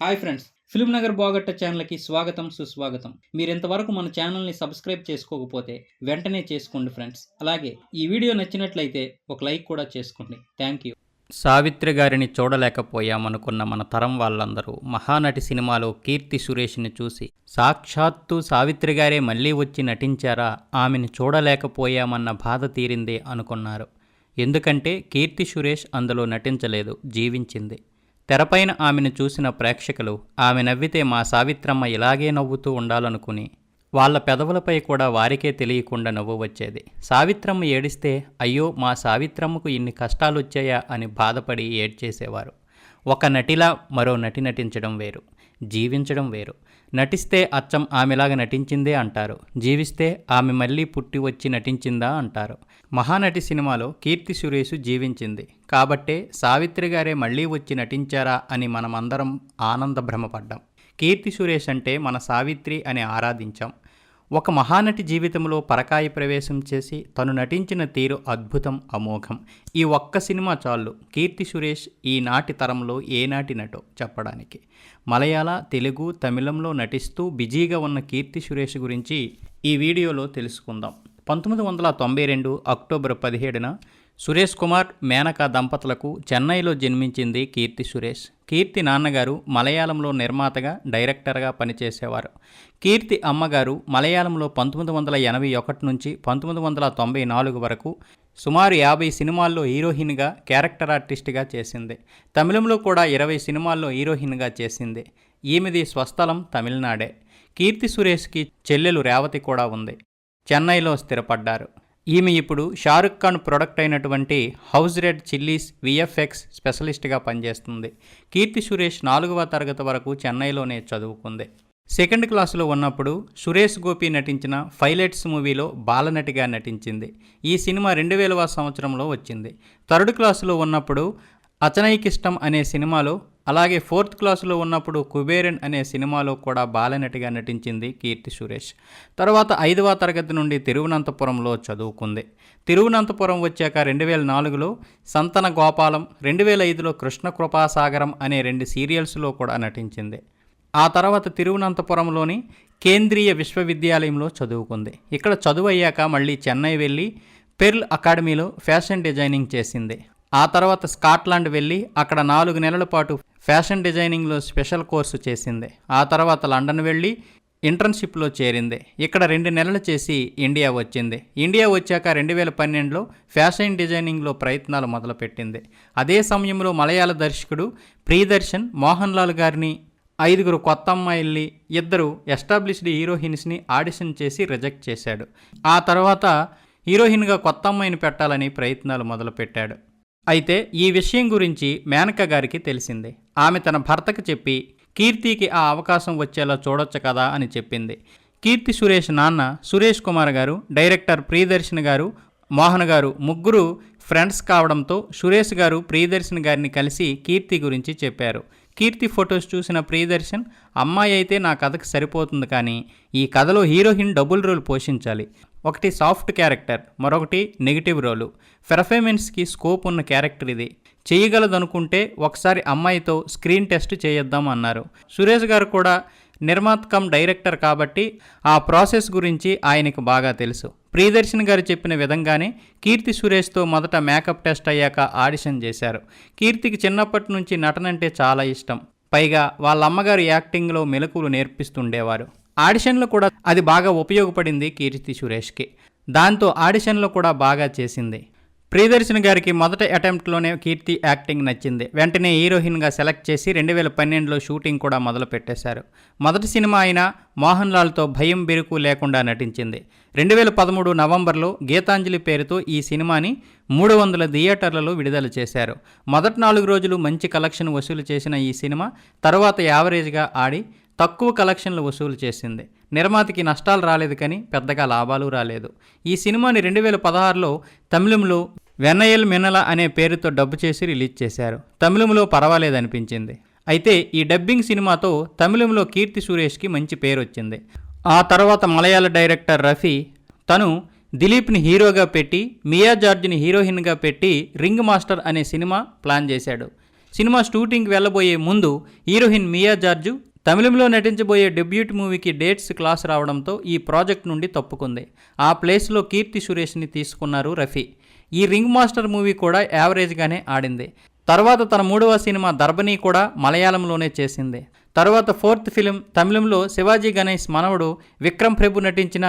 Hi friends film Nagar బాగట్ట ఛానల్కి స్వాగతం సుస్వాగతం. మీరు ఇంతవరకు మన ఛానల్ని సబ్స్క్రైబ్ చేసుకోకపోతే వెంటనే చేసుకోండి ఫ్రెండ్స్. అలాగే ఈ వీడియో నచ్చినట్లయితే ఒక లైక్ కూడా చేసుకోండి. Thank you. సావిత్రి గారిని చూడలేకపోయామనుకున్న మన తరం వాళ్ళందరూ మహానటి సినిమాలో కీర్తి సురేష్ని చూసి సాక్షాత్తు సావిత్రి గారే మళ్ళీ వచ్చి నటించారా? ఆమెను చూడలేకపోయామన్న బాధ తీరిందే అనుకున్నారు. ఎందుకంటే కీర్తి సురేష్ అందులో నటించలేదు జీవించింది. తెరపైన ఆమెను చూసిన ప్రేక్షకులు ఆమె నవ్వితే మా సావిత్రమ్మ ఇలాగే నవ్వుతూ ఉండాలనుకుని వాళ్ళ పెదవులపై కూడా వారికే తెలియకుండా నవ్వు వచ్చేది. సావిత్రమ్మ ఏడిస్తే అయ్యో మా సావిత్రమ్మకు ఇన్ని కష్టాలు వచ్చాయా అని బాధపడి ఏడ్చేసేవారు. ఒక నటిలా మరో నటి నటించడం వేరు. జీవించడం వేరు. నటిస్తే అచ్చం ఆమెలాగా నటించిందే అంటారు. జీవిస్తే ఆమె మళ్ళీ పుట్టి వచ్చి నటించిందా అంటారు. మహానటి సినిమాలో కీర్తి సురేష్ జీవించింది. కాబట్టే సావిత్రి గారే మళ్ళీ వచ్చి నటించారా అని మనమందరం ఆనంద భ్రమపడ్డాం. కీర్తి సురేష్ అంటే మన సావిత్రి అని ఆరాధించాం. ఒక మహానటి జీవితంలో పరకాయ ప్రవేశం చేసి తను నటించిన తీరు అద్భుతం అమోఘం. ఈ ఒక్క సినిమా చాలు. కీర్తి సురేష్ ఈనాటి తరంలో ఏనాటి నటో చెప్పడానికి. మలయాళ తెలుగు తమిళంలో నటిస్తూ బిజీగా ఉన్న కీర్తి సురేష్ గురించి ఈ వీడియోలో తెలుసుకుందాం. పంతొమ్మిది వందల తొంభై రెండు అక్టోబర్ పదిహేడున సురేష్ కుమార్ మేనకా దంపతులకు చెన్నైలో జన్మించింది కీర్తి సురేష్. కీర్తి నాన్నగారు మలయాళంలో నిర్మాతగా డైరెక్టర్గా పనిచేసేవారు. కీర్తి అమ్మగారు మలయాళంలో పంతొమ్మిది వందల ఎనభై ఒకటి నుంచి పంతొమ్మిది వందల తొంభై నాలుగు వరకు సుమారు యాభై సినిమాల్లో హీరోయిన్గా క్యారెక్టర్ ఆర్టిస్ట్గా చేసింది. తమిళంలో కూడా ఇరవై సినిమాల్లో హీరోయిన్గా చేసింది. ఈమెది స్వస్థలం తమిళనాడే. కీర్తి సురేష్కి చెల్లెలు రేవతి కూడా ఉంది. చెన్నైలో స్థిరపడ్డారు. ఈమె ఇప్పుడు షారుఖ్ ఖాన్ ప్రొడక్ట్ అయినటువంటి హౌస్ రెడ్ చిల్లీస్ విఎఫ్ఎక్స్ స్పెషలిస్ట్గా పనిచేస్తుంది. కీర్తి సురేష్ నాలుగవ తరగతి వరకు చెన్నైలోనే చదువుకుంది. సెకండ్ క్లాసులో ఉన్నప్పుడు సురేష్ గోపి నటించిన ఫైలెట్స్ మూవీలో బాలనటిగా నటించింది. ఈ సినిమా రెండు వేలవ సంవత్సరంలో వచ్చింది. థర్డ్ క్లాసులో ఉన్నప్పుడు అచనైకిష్టం అనే సినిమాలో అలాగే ఫోర్త్ క్లాసులో ఉన్నప్పుడు కుబేరన్ అనే సినిమాలో కూడా బాలనటిగా నటించింది కీర్తి సురేష్. తర్వాత ఐదవ తరగతి నుండి తిరువనంతపురంలో చదువుకుంది. తిరువనంతపురం వచ్చాక రెండు వేల నాలుగులో సంతన గోపాలం రెండు వేల ఐదులో కృష్ణ కృపాసాగరం అనే రెండు సీరియల్స్లో కూడా నటించింది. ఆ తర్వాత తిరువనంతపురంలోని కేంద్రీయ విశ్వవిద్యాలయంలో చదువుకుంది. ఇక్కడ చదువు అయ్యాక మళ్ళీ చెన్నై వెళ్ళి పెర్ల్ అకాడమీలో ఫ్యాషన్ డిజైనింగ్ చేసింది. ఆ తర్వాత స్కాట్లాండ్ వెళ్ళి అక్కడ నాలుగు నెలల పాటు ఫ్యాషన్ డిజైనింగ్లో స్పెషల్ కోర్సు చేసింది. ఆ తర్వాత లండన్ వెళ్ళి ఇంటర్న్షిప్లో చేరింది. ఇక్కడ రెండు నెలలు చేసి ఇండియా వచ్చింది. ఇండియా వచ్చాక రెండు వేల పన్నెండులో ఫ్యాషన్ డిజైనింగ్లో ప్రయత్నాలు మొదలుపెట్టింది. అదే సమయంలో మలయాళ దర్శకుడు ప్రియదర్శన్ మోహన్ లాల్ గారిని ఐదుగురు కొత్త అమ్మాయిల్ని ఇద్దరు ఎస్టాబ్లిష్డ్ హీరోయిన్స్ని ఆడిషన్ చేసి రిజెక్ట్ చేశాడు. ఆ తర్వాత హీరోయిన్గా కొత్త అమ్మాయిని పెట్టాలని ప్రయత్నాలు మొదలుపెట్టాడు. అయితే ఈ విషయం గురించి మేనక గారికి తెలిసింది. ఆమె తన భర్తకు చెప్పి కీర్తికి ఆ అవకాశం వచ్చేలా చూడొచ్చు కదా అని చెప్పింది. కీర్తి సురేష్ నాన్న సురేష్ కుమార్ గారు డైరెక్టర్ ప్రియదర్శన్ గారు మోహన్ గారు ముగ్గురు ఫ్రెండ్స్ కావడంతో సురేష్ గారు ప్రియదర్శన్ గారిని కలిసి కీర్తి గురించి చెప్పారు. కీర్తి ఫొటోస్ చూసిన ప్రియదర్శన్ అమ్మాయి అయితే నా కథకు సరిపోతుంది కానీ ఈ కథలో హీరోయిన్ డబుల్ రోల్ పోషించాలి. ఒకటి సాఫ్ట్ క్యారెక్టర్ మరొకటి నెగిటివ్ రోలు. పెర్ఫార్మెన్స్కి స్కోప్ ఉన్న క్యారెక్టర్ ఇది. చేయగలదనుకుంటే ఒకసారి అమ్మాయితో స్క్రీన్ టెస్ట్ చేయొద్దాం అన్నారు. సురేష్ గారు కూడా నిర్మాత కమ్ డైరెక్టర్ కాబట్టి ఆ ప్రాసెస్ గురించి ఆయనకు బాగా తెలుసు. ప్రియదర్శన్ గారు చెప్పిన విధంగానే కీర్తి సురేష్తో మొదట మేకప్ టెస్ట్ అయ్యాక ఆడిషన్ చేశారు. కీర్తికి చిన్నప్పటి నుంచి నటనంటే చాలా ఇష్టం. పైగా వాళ్ళ అమ్మగారు యాక్టింగ్లో మెలకువలు నేర్పిస్తుండేవారు. ఆడిషన్లో కూడా అది బాగా ఉపయోగపడింది కీర్తి సురేష్కి. దాంతో ఆడిషన్లో కూడా బాగా చేసింది. ప్రియదర్శన్ గారికి మొదట అటెంప్ట్లోనే కీర్తి యాక్టింగ్ నచ్చింది. వెంటనే హీరోయిన్గా సెలెక్ట్ చేసి రెండు వేల పన్నెండులో షూటింగ్ కూడా మొదలు పెట్టేశారు. మొదటి సినిమా అయిన మోహన్ లాల్తో భయం బెరుకు లేకుండా నటించింది. రెండు వేల పదమూడు నవంబర్లో గీతాంజలి పేరుతో ఈ సినిమాని మూడు వందల థియేటర్లలో విడుదల చేశారు. మొదటి నాలుగు రోజులు మంచి కలెక్షన్ వసూలు చేసిన ఈ సినిమా తర్వాత యావరేజ్గా ఆడి తక్కువ కలెక్షన్లు వసూలు చేసింది. నిర్మాతకి నష్టాలు రాలేదు కానీ పెద్దగా లాభాలు రాలేదు. ఈ సినిమాని రెండు వేల పదహారులో తమిళంలో వెన్నయల్ మినల అనే పేరుతో డబ్బు చేసి రిలీజ్ చేశారు. తమిళంలో పర్వాలేదనిపించింది. అయితే ఈ డబ్బింగ్ సినిమాతో తమిళంలో కీర్తి సురేష్కి మంచి పేరు వచ్చింది ఆ తర్వాత మలయాళ డైరెక్టర్ రఫీ తను దిలీప్ని హీరోగా పెట్టి మియా జార్జ్ని హీరోయిన్గా పెట్టి రింగ్ మాస్టర్ అనే సినిమా ప్లాన్ చేశాడు. సినిమా షూటింగ్కి వెళ్ళబోయే ముందు హీరోయిన్ మియా జార్జు తమిళంలో నటించబోయే డెబ్యూట్ మూవీకి డేట్స్ క్లాస్ రావడంతో ఈ ప్రాజెక్ట్ నుండి తప్పుకుంది. ఆ ప్లేస్లో కీర్తి సురేష్ని తీసుకున్నారు రఫీ. ఈ రింగ్ మాస్టర్ మూవీ కూడా యావరేజ్గానే ఆడింది. తర్వాత తన మూడవ సినిమా దర్బనీ కూడా మలయాళంలోనే చేసింది. తర్వాత ఫోర్త్ ఫిలిం తమిళంలో శివాజీ గణేష్ మనవడు విక్రమ్ ప్రభు నటించిన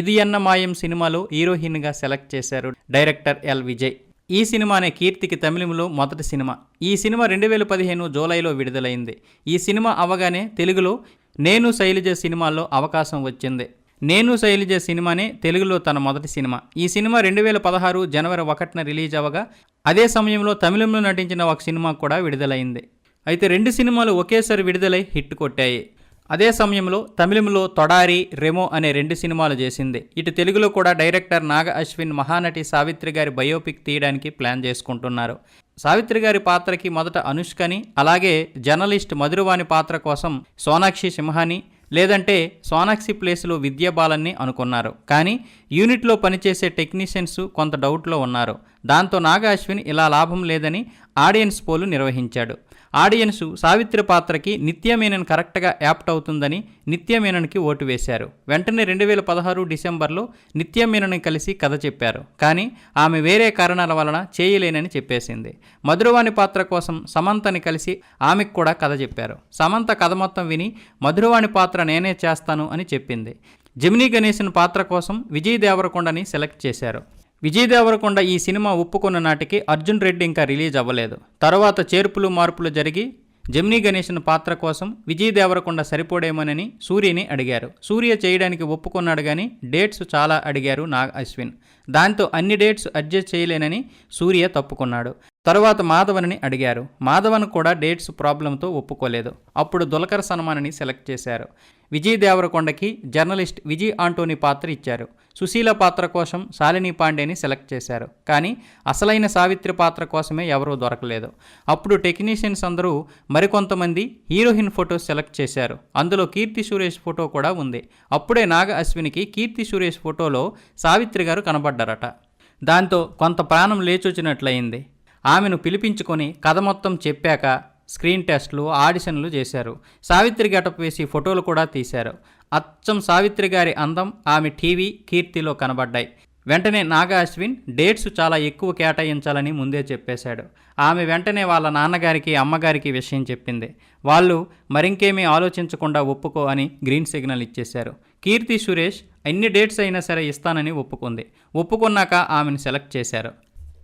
ఇది అన్న మాయం సినిమాలో హీరోయిన్గా సెలెక్ట్ చేశారు డైరెక్టర్ ఎల్ విజయ్. ఈ సినిమానే కీర్తికి తమిళంలో మొదటి సినిమా. ఈ సినిమా రెండు వేల పదిహేను జూలైలో విడుదలైంది. ఈ సినిమా అవగానే తెలుగులో నేను శైలజ సినిమాల్లో అవకాశం వచ్చింది. నేను శైలజ సినిమానే తెలుగులో తన మొదటి సినిమా. ఈ సినిమా రెండు వేల పదహారు జనవరి ఒకటిన రిలీజ్ అవ్వగా అదే సమయంలో తమిళంలో నటించిన ఒక సినిమా కూడా విడుదలైంది. అయితే రెండు సినిమాలు ఒకేసారి విడుదలై హిట్ కొట్టాయి. అదే సమయంలో తమిళంలో తొడారి రెమో అనే రెండు సినిమాలు చేసింది. ఇటు తెలుగులో కూడా డైరెక్టర్ నాగ అశ్విన్ మహానటి సావిత్రి గారి బయోపిక్ తీయడానికి ప్లాన్ చేసుకుంటున్నారు. సావిత్రి గారి పాత్రకి మొదట అనుష్కని అలాగే జర్నలిస్ట్ మధురవాణి పాత్ర కోసం సోనాక్షి సింహాని లేదంటే సోనాక్షి ప్లేస్లో విద్యాబాలన్ని అనుకున్నారు. కానీ యూనిట్లో పనిచేసే టెక్నీషియన్స్ కొంత డౌట్లో ఉన్నారు. దాంతో నాగ అశ్విన్ ఇలా లాభం లేదని ఆడియన్స్ పోలు నిర్వహించాడు. ఆడియన్స్ సావిత్రి పాత్రకి నిత్యమేనన్ కరెక్ట్గా యాప్ట్ అవుతుందని నిత్యమేనన్కి ఓటు వేశారు. వెంటనే రెండు వేల పదహారు డిసెంబర్లో నిత్యమేనని కలిసి కథ చెప్పారు. కానీ ఆమె వేరే కారణాల వలన చేయలేనని చెప్పేసింది. మధురవాణి పాత్ర కోసం సమంతని కలిసి ఆమెకు కూడా కథ చెప్పారు. సమంత కథ మొత్తం విని మధురవాణి పాత్ర నేనే చేస్తాను అని చెప్పింది. జమినీ గణేశన్ పాత్ర కోసం విజయ్ దేవరకొండని సెలెక్ట్ చేశారు. విజయ్ దేవరకొండ ఈ సినిమా ఒప్పుకున్న నాటికి అర్జున్ రెడ్డి ఇంకా రిలీజ్ అవ్వలేదు. తర్వాత చేర్పులు మార్పులు జరిగి జమినీ గణేశన్ పాత్ర కోసం విజయ్ దేవరకొండ సరిపోడేమోనని సూర్యని అడిగారు. సూర్య చేయడానికి ఒప్పుకున్నాడు కానీ డేట్స్ చాలా అడిగారు నాగ్ అశ్విన్. దాంతో అన్ని డేట్స్ అడ్జస్ట్ చేయలేనని సూర్య తప్పుకున్నాడు. తరువాత మాధవన్ని అడిగారు. మాధవన్ కూడా డేట్స్ ప్రాబ్లంతో ఒప్పుకోలేదు. అప్పుడు దులకర్ సన్మానని సెలెక్ట్ చేశారు. విజయ్ దేవరకొండకి జర్నలిస్ట్ విజయ్ ఆంటోని పాత్ర ఇచ్చారు. సుశీల పాత్ర కోసం శాలిని పాండేని సెలెక్ట్ చేశారు. కానీ అసలైన సావిత్రి పాత్ర కోసమే ఎవరూ దొరకలేదు. అప్పుడు టెక్నీషియన్స్ అందరూ మరికొంతమంది హీరోయిన్ ఫోటో సెలెక్ట్ చేశారు. అందులో కీర్తి సురేష్ ఫోటో కూడా ఉంది. అప్పుడే నాగ అశ్వినికి కీర్తి సురేష్ ఫోటోలో సావిత్రి గారు కనబడ్డారట. దాంతో కొంత ప్రాణం లేచొచ్చినట్లయింది. ఆమెను పిలిపించుకొని కథ మొత్తం చెప్పాక స్క్రీన్ టెస్ట్లు ఆడిషన్లు చేశారు. సావిత్రి గెటప్ వేసి ఫోటోలు కూడా తీశారు. అచ్చం సావిత్రి గారి అందం ఆమె టీవీ కీర్తిలో కనబడ్డాయి. వెంటనే నాగా అశ్విన్ డేట్స్ చాలా ఎక్కువ కేటాయించాలని ముందే చెప్పేశాడు. ఆమె వెంటనే వాళ్ళ నాన్నగారికి అమ్మగారికి విషయం చెప్పింది. వాళ్ళు మరింకేమీ ఆలోచించకుండా ఒప్పుకో అని గ్రీన్ సిగ్నల్ ఇచ్చేశారు. కీర్తి సురేష్ ఎన్ని డేట్స్ అయినా సరే ఇస్తానని ఒప్పుకుంది. ఒప్పుకున్నాక ఆమెను సెలెక్ట్ చేశారు.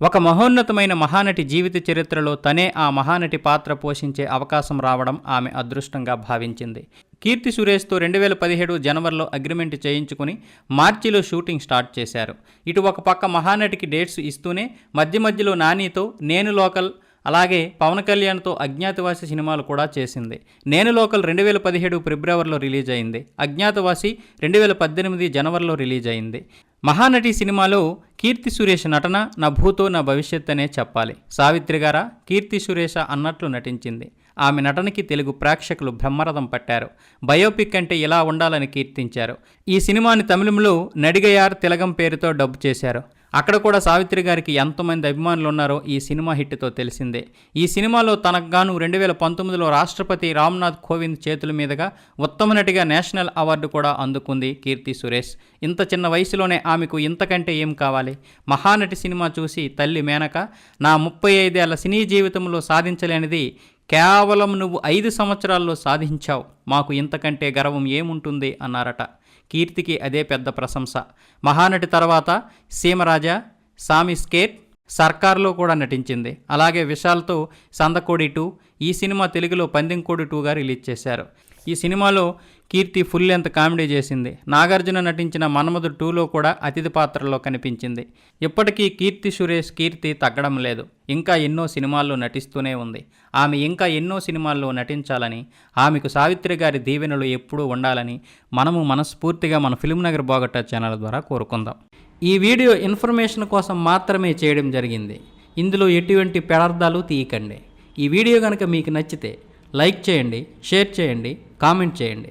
ఒక మహోన్నతమైన మహానటి జీవిత చరిత్రలో తనే ఆ మహానటి పాత్ర పోషించే అవకాశం రావడం ఆమె అదృష్టంగా భావించింది. కీర్తి సురేష్తో రెండు వేల పదిహేడు జనవరిలో అగ్రిమెంట్ చేయించుకుని మార్చిలో షూటింగ్ స్టార్ట్ చేశారు. ఇటు ఒక పక్క మహానటికి డేట్స్ ఇస్తూనే మధ్య మధ్యలో నానితో నేను లోకల్ అలాగే పవన్ కళ్యాణ్తో అజ్ఞాతవాసి సినిమాలు కూడా చేసింది. నేను లోకల్ రెండు వేల పదిహేడు ఫిబ్రవరిలో రిలీజ్ అయింది. అజ్ఞాతవాసి రెండు వేల పద్దెనిమిది జనవరిలో రిలీజ్ అయింది. మహానటి సినిమాలో కీర్తి సురేష్ నటన నా భూతో నా భవిష్యత్ అనే చెప్పాలి. సావిత్రి గారా? కీర్తి సురేష అన్నట్లు నటించింది. ఆమె నటనకి తెలుగు ప్రేక్షకులు బ్రహ్మరథం పట్టారు. బయోపిక్ అంటే ఇలా ఉండాలని కీర్తించారు. ఈ సినిమాని తమిళంలో నడిగయార్ తిలగం పేరుతో డబ్బు చేశారు. అక్కడ కూడా సావిత్రి గారికి ఎంతమంది అభిమానులు ఉన్నారో ఈ సినిమా హిట్తో తెలిసిందే. ఈ సినిమాలో తనకు గాను రెండు వేల పంతొమ్మిదిలో రాష్ట్రపతి రామ్నాథ్ కోవింద్ చేతుల మీదుగా ఉత్తమ నటిగా నేషనల్ అవార్డు కూడా అందుకుంది కీర్తి సురేష్. ఇంత చిన్న వయసులోనే ఆమెకు ఇంతకంటే ఏం కావాలి? మహానటి సినిమా చూసి తల్లి మేనక నా ముప్పై ఐదేళ్ళ సినీ జీవితంలో సాధించలేనిది కేవలం నువ్వు ఐదు సంవత్సరాల్లో సాధించావు. మాకు ఇంతకంటే గర్వం ఏముంటుంది? అన్నారట. కీర్తికి అదే పెద్ద ప్రశంస. మహానటి తర్వాత సీమరాజా సామి స్కేట్ సర్కార్లో కూడా నటించింది. అలాగే విశాల్తో సందకోడి టూ ఈ సినిమా తెలుగులో పందెంకోడి టూగా రిలీజ్ చేశారు. ఈ సినిమాలో కీర్తి ఫుల్ లెంత్ కామెడీ చేసింది. నాగార్జున నటించిన మన్మధు టూలో కూడా అతిథి పాత్రలో కనిపించింది. ఇప్పటికీ కీర్తి సురేష్ కీర్తి తగ్గడం లేదు. ఇంకా ఎన్నో సినిమాల్లో నటిస్తూనే ఉంది. ఆమె ఇంకా ఎన్నో సినిమాల్లో నటించాలని ఆమెకు సావిత్రి గారి దీవెనలు ఎప్పుడూ ఉండాలని మనము మనస్ఫూర్తిగా మన ఫిల్మ్ నగర్ బాగట్ట ఛానల్ ద్వారా కోరుకుందాం. ఈ వీడియో ఇన్ఫర్మేషన్ కోసం మాత్రమే చేయడం జరిగింది. ఇందులో ఎటువంటి పెడార్థాలు తీయకండి. ఈ వీడియో కనుక మీకు నచ్చితే లైక్ చేయండి షేర్ చేయండి కామెంట్ చేయండి.